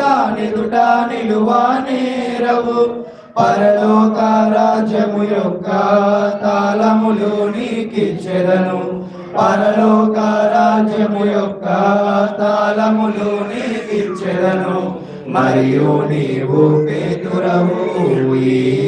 దానిదుట నిలువా నేరవు. పరలోక రాజ్యము యొక్క తాళములు నీకిచ్చెదను. పరలోక రాజ్యము యొక్క తాళములు నీకిచ్చెదను. మరియు నీవు పేతురవు ఈ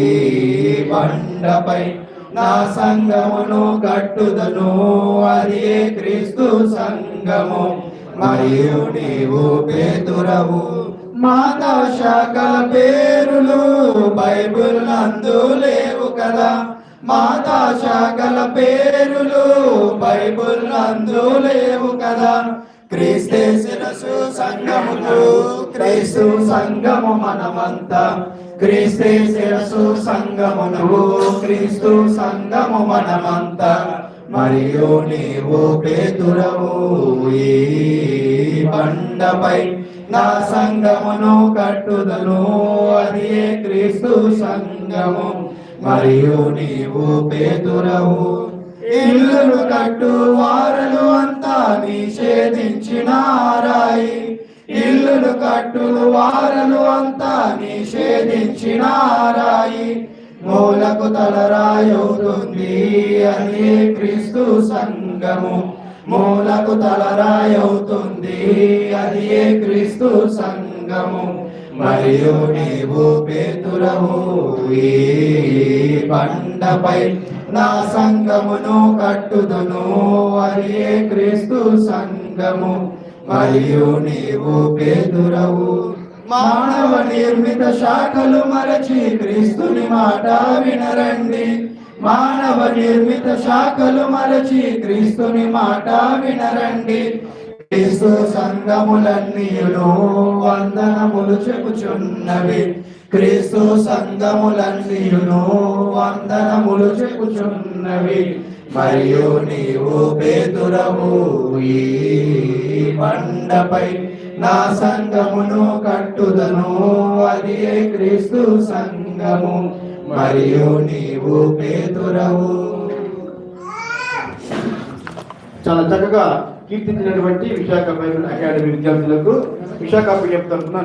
బండపై. నా సంగమును కట్టుదను అది క్రీస్తు సంగము. మరియు నీవు పేతురవు. మాతా శాఖల పేరులు బైబుల్ నందు లేవు కదా. మాతా శాఖల పేరులు బైబుల్ నందు లేవు కదా. క్రీస్తే శిరసు సంగముకు క్రీస్తు సంగము మనమంతా. క్రీస్తే శిరసు సంగమును క్రీస్తు సంగము మనమంతా. మరియు నీవు పేతురవు ఈ బండపై నా సంగమును కట్టుదను. అది క్రీస్తు సంగము. మరియు నీవు పేతురవు. ఇల్లులు కట్టు వారలు అంతా నిషేధించినారాయి. ఇల్లులు కట్టులు వారలు అంతా నిషేధించినారాయి. మూలకు తలరాయవుతుంది. అది క్రీస్తు సంగము. మూలకు తలరాయవుతుంది. అది క్రీస్తు సంగము. మరియు నీవు పేతురవు ఈ బండపై నా సంగమును కట్టుదును. అది క్రీస్తు సంగము. మరియు నీవు పేతురవు. మానవ నిర్మిత శాఖలు మరచి క్రీస్తుని మాట వినరండి. మానవ నిర్మిత శాఖలు మరచి క్రీస్తుని మాట వినరండి. క్రీస్తు సంగములన్నీయులు వందనములు చెప్పుచున్నవి. క్రీస్తు సంగములన్నీయులు వందనములు చెప్పుచున్నవి. మరియు నీవు పేతురవు ఈ బండపై నా సంగమును కట్టుదను. అది క్రీస్తు సంగము? మరియు నీవు పేతురవు. చాలా చక్కగా కీర్తించినటువంటి విశాఖ బైబిల్ అకాడమీ విద్యార్థులకు విశాఖ పిఎం తరఫున